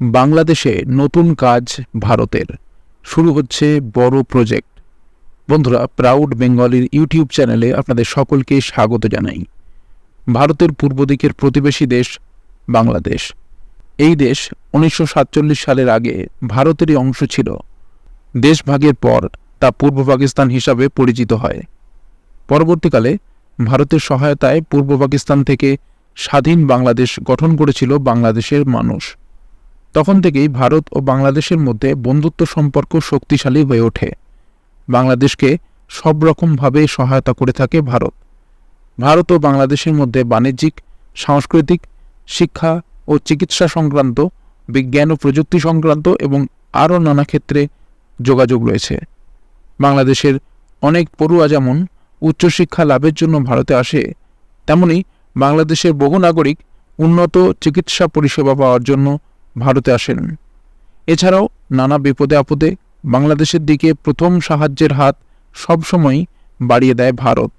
বাংলাদেশে নতুন কাজ ভারতের। শুরু হচ্ছে বড় প্রজেক্ট বন্ধুরা প্রাউড বেঙ্গলির ইউটিউব চ্যানেলে আপনাদের সকলকে স্বাগত জানাই। ভারতের পূর্ব দিকের প্রতিবেশী দেশ বাংলাদেশ। এই দেশ উনিশশো সাতচল্লিশ সালের আগে ভারতেরই অংশ ছিল। দেশভাগের পর তা পূর্ব পাকিস্তান হিসাবে পরিচিত হয়। পরবর্তীকালে ভারতের সহায়তায় পূর্ব পাকিস্তান থেকে স্বাধীন বাংলাদেশ গঠন করেছিল বাংলাদেশের মানুষ। তখন থেকেই ভারত ও বাংলাদেশের মধ্যে বন্ধুত্ব সম্পর্ক শক্তিশালী হয়ে ওঠে। বাংলাদেশকে সব রকমভাবে সহায়তা করে থাকে ভারত। ভারত ও বাংলাদেশের মধ্যে বাণিজ্যিক, সাংস্কৃতিক, শিক্ষা ও চিকিৎসা সংক্রান্ত, বিজ্ঞান ও প্রযুক্তি সংক্রান্ত এবং আরও নানা ক্ষেত্রে যোগাযোগ রয়েছে। বাংলাদেশের অনেক পড়ুয়া যেমন উচ্চশিক্ষা লাভের জন্য ভারতে আসে, তেমনি বাংলাদেশের বহু নাগরিক উন্নত চিকিৎসা পরিষেবা পাওয়ার জন্য ভারতে আসেন। এছাড়াও নানা বিপদে আপদে বাংলাদেশের দিকে প্রথম সাহায্যের হাত সবসময়ই বাড়িয়ে দেয় ভারত।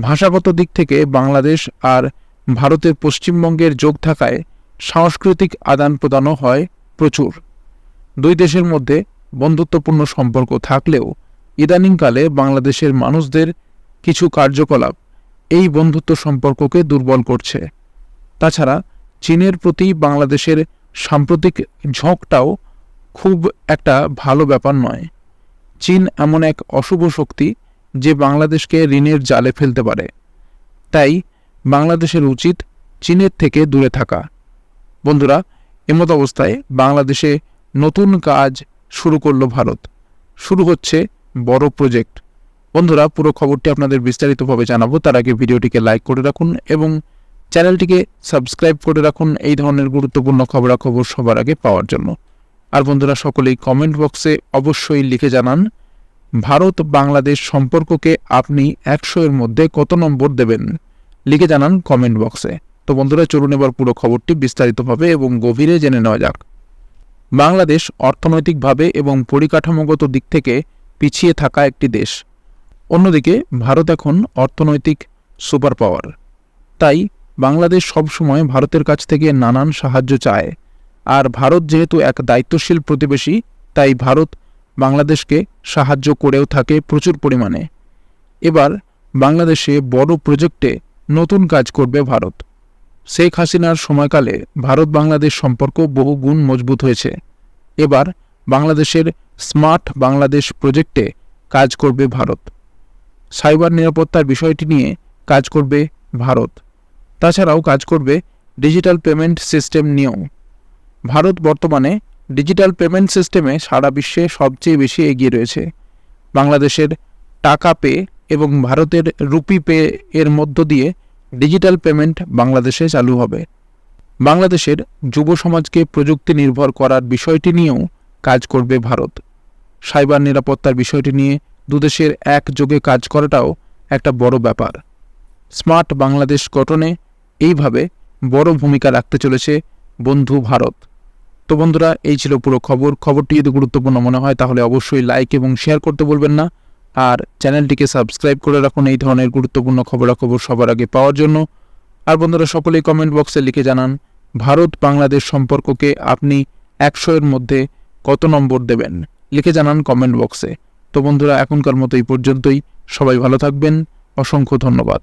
ভাষাগত দিক থেকে বাংলাদেশ আর ভারতের পশ্চিমবঙ্গের যোগ থাকায় সাংস্কৃতিক আদান প্রদানও হয় প্রচুর। দুই দেশের মধ্যে বন্ধুত্বপূর্ণ সম্পর্ক থাকলেও ইদানিংকালে বাংলাদেশের মানুষদের কিছু কার্যকলাপ এই বন্ধুত্ব সম্পর্ককে দুর্বল করছে। তাছাড়া চীনের প্রতি বাংলাদেশের সাম্প্রতিক ঝোঁকটাও খুব একটা ভালো ব্যাপার নয়। চীন এমন এক অশুভ শক্তি যে বাংলাদেশকে ঋণের জালে ফেলতে পারে। তাই বাংলাদেশের উচিত চীনের থেকে দূরে থাকা। বন্ধুরা এমত অবস্থায় বাংলাদেশে নতুন কাজ শুরু করল ভারত। শুরু হচ্ছে বড় প্রজেক্ট। বন্ধুরা, পুরো খবরটি আপনাদের বিস্তারিতভাবে জানাব। তার আগে ভিডিওটিকে লাইক করে রাখুন এবং চ্যানেলটিকে সাবস্ক্রাইব করে রাখুন। এই ধরনের গুরুত্বপূর্ণ খবরাখবর সবার আগে পাওয়ার জন্য। আর বন্ধুরা, সকলেই কমেন্ট বক্সে অবশ্যই লিখে জানান, ভারত বাংলাদেশ সম্পর্ককে আপনি একশো এর মধ্যে কত নম্বর দেবেন? লিখে জানান কমেন্ট বক্সে তো বন্ধুরা, চলুন এবার পুরো খবরটি বিস্তারিতভাবে এবং গভীরে জেনে নেওয়া যাক। বাংলাদেশ অর্থনৈতিকভাবে এবং পরিকাঠামোগত দিক থেকে পিছিয়ে থাকা একটি দেশ। অন্যদিকে, ভারত এখন অর্থনৈতিক সুপার পাওয়ার তাই বাংলাদেশ সবসময় ভারতের কাছ থেকে নানান সাহায্য চায়। আর ভারত যেহেতু এক দায়িত্বশীল প্রতিবেশী, তাই ভারত বাংলাদেশকে সাহায্য করেও থাকে প্রচুর পরিমাণে। এবার বাংলাদেশে বড় প্রজেক্টে নতুন কাজ করবে ভারত। শেখ হাসিনার সময়কালে ভারত বাংলাদেশ সম্পর্ক বহু গুণ মজবুত হয়েছে। এবার বাংলাদেশের স্মার্ট বাংলাদেশ প্রজেক্টে কাজ করবে ভারত। সাইবার নিরাপত্তার বিষয়টি নিয়ে কাজ করবে ভারত। তাছাড়াও কাজ করবে ডিজিটাল পেমেন্ট সিস্টেম নিয়েও। ভারত বর্তমানে ডিজিটাল পেমেন্ট সিস্টেমে সারা বিশ্বে সবচেয়ে বেশি এগিয়ে রয়েছে। বাংলাদেশের টাকা পে এবং ভারতের রুপি পে এর মধ্য দিয়ে ডিজিটাল পেমেন্ট বাংলাদেশে চালু হবে। বাংলাদেশের যুব সমাজকে প্রযুক্তি নির্ভর করার বিষয়টি নিয়েও কাজ করবে ভারত। সাইবার নিরাপত্তার বিষয়টি নিয়ে দুদেশের একযোগে কাজ করাটাও একটা বড় ব্যাপার। স্মার্ট বাংলাদেশ গঠনে এইভাবে বড় ভূমিকা রাখতে চলেছে বন্ধু ভারত। তো বন্ধুরা, এই ছিল পুরো খবর। খবরটি যদি গুরুত্বপূর্ণ মনে হয়, তাহলে অবশ্যই লাইক এবং শেয়ার করতে বলবেন না। আর চ্যানেলটিকে সাবস্ক্রাইব করে রাখুন এই ধরনের গুরুত্বপূর্ণ খবরাখবর সবার আগে পাওয়ার জন্য। আর বন্ধুরা, সকলেই কমেন্ট বক্সে লিখে জানান, ভারত বাংলাদেশ সম্পর্ককে আপনি একশো এর মধ্যে কত নম্বর দেবেন? লিখে জানান কমেন্ট বক্সে তো বন্ধুরা, এখনকার মতো এই পর্যন্তই। সবাই ভালো থাকবেন। অসংখ্য ধন্যবাদ।